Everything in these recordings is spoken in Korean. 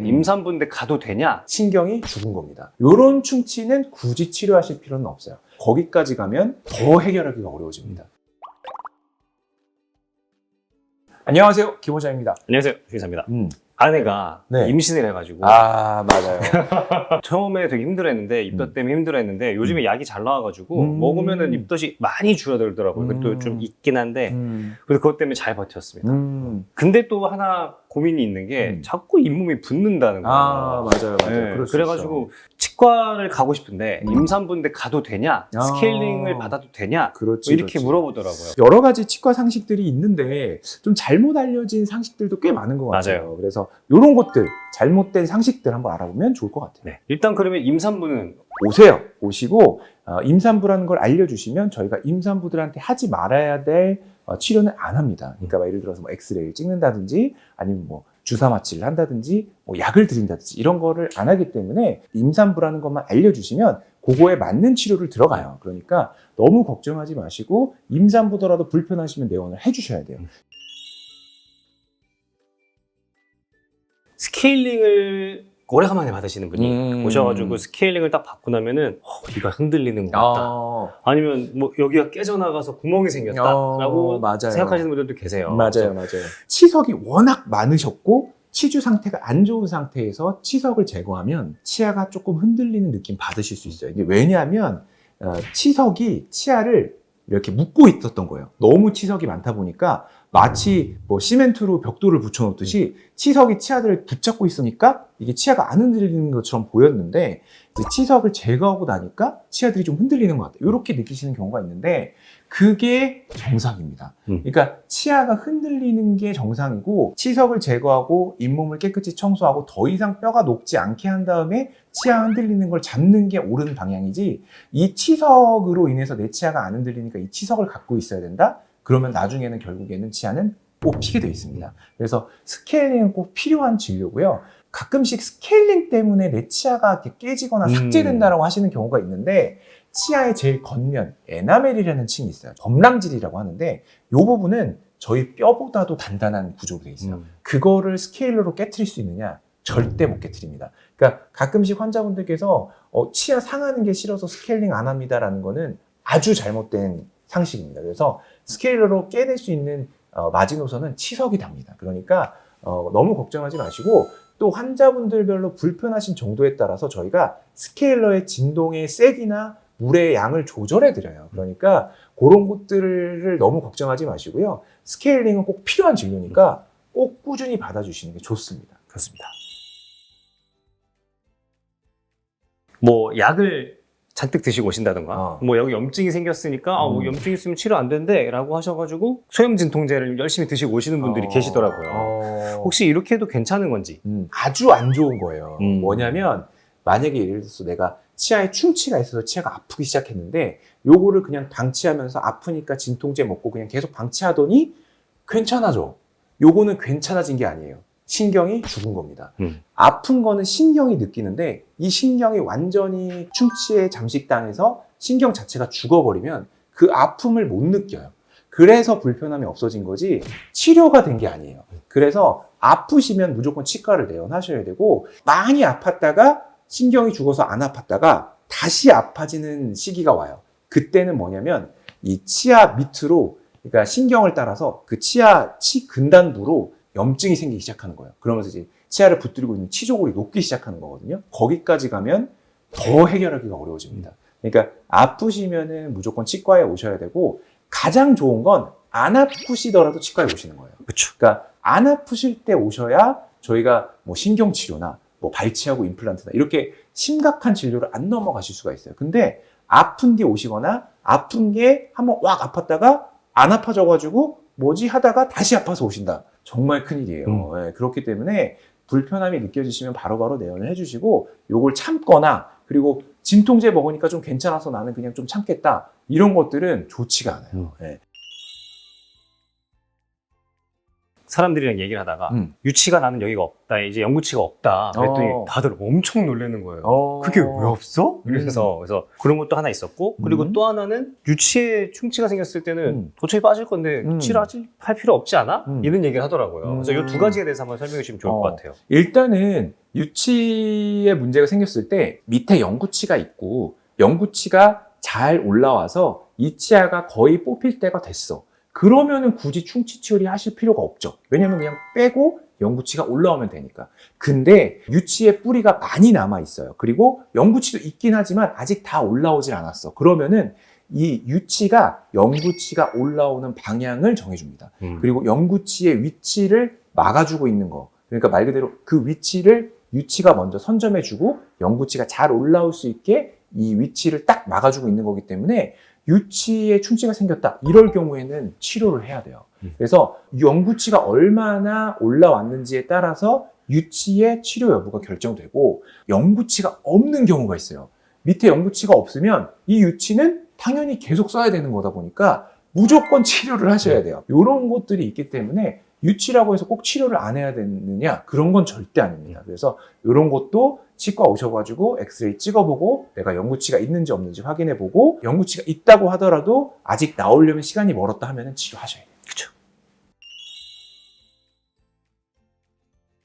임산부인데 가도 되냐? 신경이 죽은 겁니다. 이런 충치는 굳이 치료하실 필요는 없어요. 거기까지 가면 더 해결하기가 어려워집니다. 안녕하세요. 김호자입니다. 안녕하세요. 주기사입니다. 음. 아내가 네. 임신을 해가지고 아, 맞아요. 처음에 되게 힘들어했는데 입덧 때문에 힘들어했는데 요즘에 약이 잘 나와가지고 음. 먹으면은 입덧이 많이 줄어들더라고요. 음. 그것도 좀 있긴 한데 음. 그래서 그것 때문에 잘 버텼습니다. 음. 근데 또 하나 고민이 있는 게 음. 자꾸 잇몸이 붓는다는 거예요. 아, 맞아요. 맞아요. 네, 그래가지고 치과를 가고 싶은데 음. 임산부인데 가도 되냐? 아. 스케일링을 받아도 되냐? 그렇지. 뭐 이렇게 그렇지. 물어보더라고요. 여러 가지 치과 상식들이 있는데 좀 잘못 알려진 상식들도 꽤 많은 것 같아요. 맞아요. 그래서 이런 것들 잘못된 상식들 한번 알아보면 좋을 것 같아요. 네. 일단 그러면 임산부는 오세요. 오시고 어, 임산부라는 걸 알려주시면 저희가 임산부들한테 하지 말아야 될 어, 치료는 안 합니다. 그러니까 막 예를 들어서 뭐 엑스레이를 찍는다든지 아니면 뭐 주사 마취를 한다든지 뭐 약을 드린다든지 이런 거를 안 하기 때문에 임산부라는 것만 알려주시면 그거에 맞는 치료를 들어가요. 그러니까 너무 걱정하지 마시고 임산부더라도 불편하시면 내원을 해주셔야 돼요. 스케일링을 오래간만에 받으시는 분이 음. 오셔가지고 스케일링을 딱 받고 나면은 어, 이가 흔들리는 것 같다. 어, 아니면 뭐 여기가 깨져나가서 구멍이 생겼다라고 어, 맞아요. 생각하시는 분들도 계세요. 맞아요, 맞아요. 치석이 워낙 많으셨고 치주 상태가 안 좋은 상태에서 치석을 제거하면 치아가 조금 흔들리는 느낌 받으실 수 있어요. 이게 왜냐하면 어, 치석이 치아를 이렇게 묶고 있었던 거예요. 너무 치석이 많다 보니까 마치 뭐 시멘트로 벽돌을 붙여놓듯이 치석이 치아들을 붙잡고 있으니까 이게 치아가 안 흔들리는 것처럼 보였는데 이제 치석을 제거하고 나니까 치아들이 좀 흔들리는 것 같아요. 이렇게 느끼시는 경우가 있는데 그게 정상입니다. 음. 그러니까 치아가 흔들리는 게 정상이고 치석을 제거하고 잇몸을 깨끗이 청소하고 더 이상 뼈가 녹지 않게 한 다음에 치아 흔들리는 걸 잡는 게 옳은 방향이지 이 치석으로 인해서 내 치아가 안 흔들리니까 이 치석을 갖고 있어야 된다? 그러면 나중에는 결국에는 치아는 뽑히게 돼 있습니다. 그래서 스케일링은 꼭 필요한 진료고요. 가끔씩 스케일링 때문에 내 치아가 이렇게 깨지거나 음. 삭제된다라고 하시는 경우가 있는데 치아의 제일 겉면 에나멜이라는 층이 있어요. 범랑질이라고 하는데 이 부분은 저희 뼈보다도 단단한 구조로 되어 있어요. 음. 그거를 스케일러로 깨트릴 수 있느냐? 절대 못 깨트립니다. 그러니까 가끔씩 환자분들께서 어, 치아 상하는 게 싫어서 스케일링 안 합니다라는 거는 아주 잘못된 상식입니다. 그래서 스케일러로 깨낼 수 있는 어, 마지노선은 치석이 답니다. 그러니까 어, 너무 걱정하지 마시고 또 환자분들별로 불편하신 정도에 따라서 저희가 스케일러의 진동의 세기나 물의 양을 조절해 드려요. 그러니까 그런 것들을 너무 걱정하지 마시고요. 스케일링은 꼭 필요한 진료니까 꼭 꾸준히 받아주시는 게 좋습니다. 그렇습니다. 뭐 약을 잔뜩 드시고 오신다던가 어. 뭐 여기 염증이 생겼으니까 아, 뭐 음. 염증 있으면 치료 안 된대 라고 하셔가지고 소염 진통제를 열심히 드시고 오시는 분들이 어, 계시더라고요. 어, 혹시 이렇게 해도 괜찮은 건지 음, 아주 안 좋은 거예요. 음. 뭐냐면 만약에 예를 들어서 내가 치아에 충치가 있어서 치아가 아프기 시작했는데 요거를 그냥 방치하면서 아프니까 진통제 먹고 그냥 계속 방치하더니 괜찮아져. 요거는 괜찮아진 게 아니에요. 신경이 죽은 겁니다. 음. 아픈 거는 신경이 느끼는데 이 신경이 완전히 충치에 잠식당해서 신경 자체가 죽어버리면 그 아픔을 못 느껴요. 그래서 불편함이 없어진 거지 치료가 된 게 아니에요. 그래서 아프시면 무조건 치과를 내원하셔야 되고 많이 아팠다가 신경이 죽어서 안 아팠다가 다시 아파지는 시기가 와요. 그때는 뭐냐면 이 치아 밑으로 그러니까 신경을 따라서 그 치아 치 근단부로 염증이 생기기 시작하는 거예요. 그러면서 이제 치아를 붙들고 있는 치조골이 녹기 시작하는 거거든요. 거기까지 가면 더 해결하기가 어려워집니다. 그러니까 아프시면은 무조건 치과에 오셔야 되고 가장 좋은 건 안 아프시더라도 치과에 오시는 거예요. 그렇죠. 그러니까 안 아프실 때 오셔야 저희가 뭐 신경 치료나 뭐 발치하고 임플란트나 이렇게 심각한 진료를 안 넘어가실 수가 있어요. 근데 아픈 뒤 오시거나 아픈 게 한번 왁 아팠다가 안 아파져가지고 뭐지 하다가 다시 아파서 오신다. 정말 큰일이에요. 음. 예, 그렇기 때문에 불편함이 느껴지시면 바로바로 내원을 해주시고 요걸 참거나 그리고 진통제 먹으니까 좀 괜찮아서 나는 그냥 좀 참겠다. 이런 것들은 좋지가 않아요. 음. 예. 사람들이랑 얘기를 하다가 음. 유치가 나는 여기가 없다 이제 영구치가 없다 그랬더니 어. 다들 엄청 놀라는 거예요. 어. 그게 왜 없어? 그래서 그래서 그런 것도 하나 있었고 그리고 음. 또 하나는 유치에 충치가 생겼을 때는 음. 도처에 빠질 건데 음. 치료하지 할 필요 없지 않아? 음. 이런 얘기를 하더라고요. 그래서 이두 음. 가지에 대해서 한번 설명해 주시면 좋을 어. 것 같아요. 일단은 유치에 문제가 생겼을 때 밑에 영구치가 있고 영구치가 잘 올라와서 이 치아가 거의 뽑힐 때가 됐어. 그러면은 굳이 충치 치료를 하실 필요가 없죠. 왜냐면 그냥 빼고 영구치가 올라오면 되니까. 근데 유치의 뿌리가 많이 남아 있어요. 그리고 영구치도 있긴 하지만 아직 다 올라오질 않았어. 그러면은 이 유치가 영구치가 올라오는 방향을 정해줍니다. 음. 그리고 영구치의 위치를 막아주고 있는 거. 그러니까 말 그대로 그 위치를 유치가 먼저 선점해주고 영구치가 잘 올라올 수 있게 이 위치를 딱 막아주고 있는 거기 때문에 유치에 충치가 생겼다. 이럴 경우에는 치료를 해야 돼요. 음. 그래서 영구치가 얼마나 올라왔는지에 따라서 유치의 치료 여부가 결정되고 영구치가 없는 경우가 있어요. 밑에 영구치가 없으면 이 유치는 당연히 계속 써야 되는 거다 보니까 무조건 치료를 하셔야 돼요. 이런 것들이 있기 때문에 유치라고 해서 꼭 치료를 안 해야 되느냐 그런 건 절대 아닙니다. 그래서 이런 것도 치과 오셔가지고 엑스레이 찍어보고 내가 영구치가 있는지 없는지 확인해보고 영구치가 있다고 하더라도 아직 나오려면 시간이 멀었다 하면 치료하셔야 돼요. 그쵸.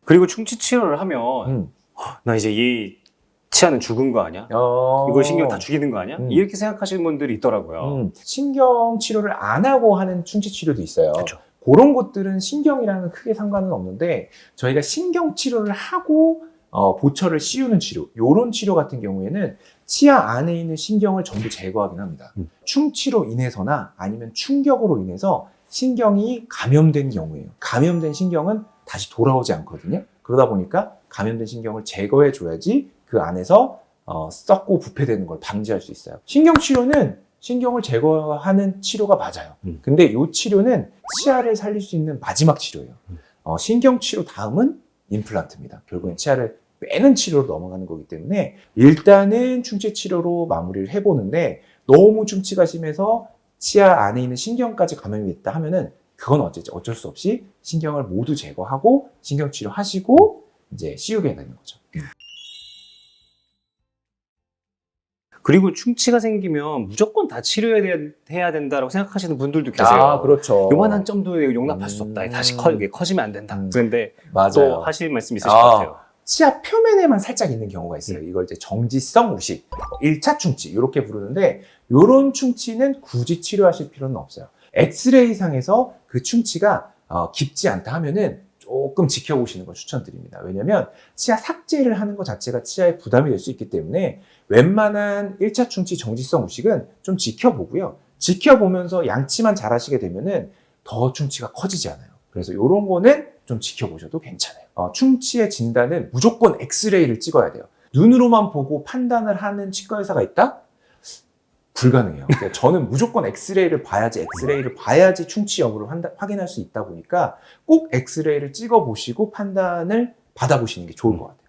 그리고 충치 치료를 하면 음. 나 이제 이 치아는 죽은 거 아니야? 어... 이걸 신경 다 죽이는 거 아니야? 음. 이렇게 생각하시는 분들이 있더라고요. 음, 신경 치료를 안 하고 하는 충치 치료도 있어요. 그렇죠. 그런 것들은 신경이랑은 크게 상관은 없는데 저희가 신경 치료를 하고 어, 보철을 씌우는 치료, 요런 치료 같은 경우에는 치아 안에 있는 신경을 전부 제거하긴 합니다. 음. 충치로 인해서나 아니면 충격으로 인해서 신경이 감염된 경우에요. 감염된 신경은 다시 돌아오지 않거든요. 그러다 보니까 감염된 신경을 제거해 줘야지 그 안에서 어, 썩고 부패되는 걸 방지할 수 있어요. 신경 치료는 신경을 제거하는 치료가 맞아요. 음. 근데 이 치료는 치아를 살릴 수 있는 마지막 치료예요. 음. 어, 신경 치료 다음은 임플란트입니다. 결국엔 치아를 빼는 치료로 넘어가는 거기 때문에 일단은 충치 치료로 마무리를 해보는데 너무 충치가 심해서 치아 안에 있는 신경까지 감염이 됐다 하면은 그건 어쩌지 어쩔 수 없이 신경을 모두 제거하고 신경 치료하시고 이제 씌우게 되는 거죠. 그리고 충치가 생기면 무조건 다 치료해야 된다고 생각하시는 분들도 계세요. 아, 그렇죠. 요만한 점도 용납할 수 음. 없다. 다시 커, 커지면 안 된다. 음. 그런데 맞아요. 또 하실 말씀 있으실 아. 것 같아요. 치아 표면에만 살짝 있는 경우가 있어요. 이걸 이제 정지성 우식, 1차 충치 이렇게 부르는데 이런 충치는 굳이 치료하실 필요는 없어요. 엑스레이 상에서 그 충치가 어, 깊지 않다 하면은 조금 지켜보시는 걸 추천드립니다. 왜냐면 치아 삭제를 하는 것 자체가 치아에 부담이 될 수 있기 때문에 웬만한 1차 충치 정지성 우식은 좀 지켜보고요. 지켜보면서 양치만 잘 하시게 되면은 더 충치가 커지지 않아요. 그래서 이런 거는 좀 지켜보셔도 괜찮아요. 어, 충치의 진단은 무조건 엑스레이를 찍어야 돼요. 눈으로만 보고 판단을 하는 치과 의사가 있다? 불가능해요. 그러니까 저는 무조건 엑스레이를 봐야지, 엑스레이를 봐야지 충치 여부를 한다- 확인할 수 있다 보니까 꼭 엑스레이를 찍어 보시고 판단을 받아 보시는 게 좋을 것 같아요.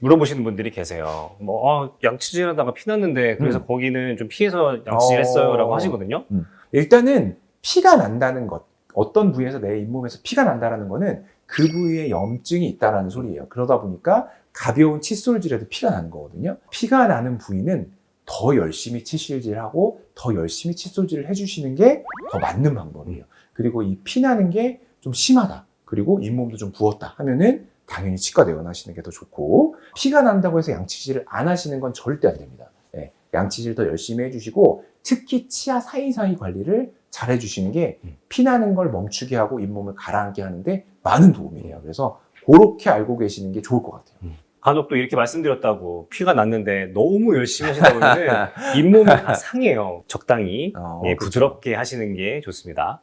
물어보시는 분들이 계세요. 뭐, 아, 양치질 하다가 피 났는데, 그래서 음. 거기는 좀 피해서 양치질 했어요. 라고 어. 하시거든요. 일단은 피가 난다는 것, 어떤 부위에서 내 잇몸에서 피가 난다는 거는 그 부위에 염증이 있다라는 소리예요. 그러다 보니까 가벼운 칫솔질에도 피가 나는 거거든요. 피가 나는 부위는 더 열심히 치실질하고 더 열심히 칫솔질을 해주시는 게 더 맞는 방법이에요. 그리고 이 피 나는 게 좀 심하다. 그리고 잇몸도 좀 부었다 하면은 당연히 치과 내원하시는 게 더 좋고 피가 난다고 해서 양치질을 안 하시는 건 절대 안 됩니다. 예, 양치질 더 열심히 해주시고 특히 치아 사이사이 관리를 잘 해주시는 게 음. 피나는 걸 멈추게 하고 잇몸을 가라앉게 하는데 많은 도움이 돼요. 그래서 그렇게 알고 계시는 게 좋을 것 같아요. 간혹 또 이렇게 말씀드렸다고 피가 났는데 너무 열심히 하시다 보면 잇몸이 다 상해요. 적당히 어, 예, 그렇죠. 부드럽게 하시는 게 좋습니다.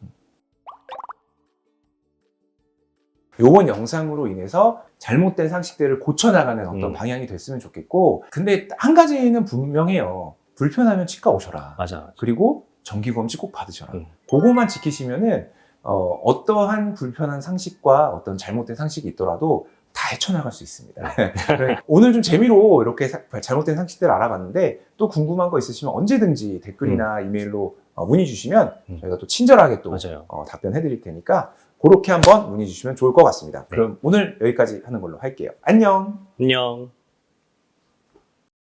요번 영상으로 인해서 잘못된 상식들을 고쳐나가는 어떤 음. 방향이 됐으면 좋겠고 근데 한 가지는 분명해요. 불편하면 치과 오셔라. 맞아. 그리고 정기검진 꼭 받으셔라. 음. 그거만 지키시면은 어, 떠한 불편한 상식과 어떤 잘못된 상식이 있더라도 다 헤쳐나갈 수 있습니다. 네. 오늘 좀 재미로 이렇게 사- 잘못된 상식들을 알아봤는데 또 궁금한 거 있으시면 언제든지 댓글이나 이메일로 어, 문의 주시면 음. 저희가 또 친절하게 또 맞아요. 어, 답변해 드릴 테니까 그렇게 한번 문의 주시면 좋을 것 같습니다. 네. 그럼 오늘 여기까지 하는 걸로 할게요. 안녕! 안녕.